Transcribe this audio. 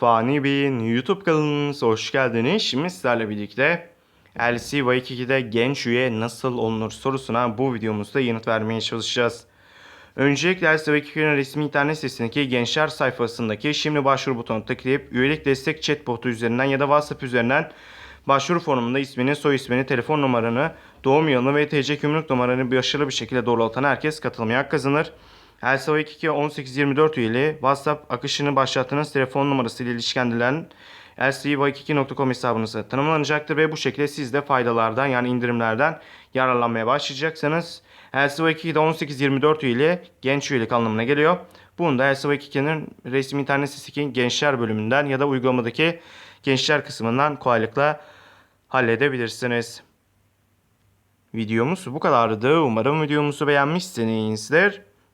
Fani Bey'in YouTube kanalınıza hoş geldiniz. Şimdi sizlerle birlikte LC Waikiki'de genç üye nasıl olunur sorusuna bu videomuzda yanıt vermeye çalışacağız. Öncelikle LC Waikiki'nin resmi internet sitesindeki gençler sayfasındaki şimdi başvuru butonuna tıklayıp üyelik destek chatbotu üzerinden ya da WhatsApp üzerinden başvuru formunda ismini, soy ismini, telefon numaranı, doğum yılını ve TC kimlik numaranı başarılı bir şekilde doğrulatan herkes katılmaya kazanır. Elsa 22 1824 üyeli WhatsApp akışını başlattığınız telefon numarası ile ilişkilendirilen lcv22.com hesabınıza tanımlanacaktır ve bu şekilde siz de faydalardan yani indirimlerden yararlanmaya başlayacaksınız. LCV2'de 18-24 üyeli genç üyelik anlamına geliyor. Bunu da LCV2'nin resmi internet sitesi gençler bölümünden ya da uygulamadaki gençler kısmından kolaylıkla halledebilirsiniz. Videomuz bu kadardı. Umarım videomuzu beğenmişsinizdir.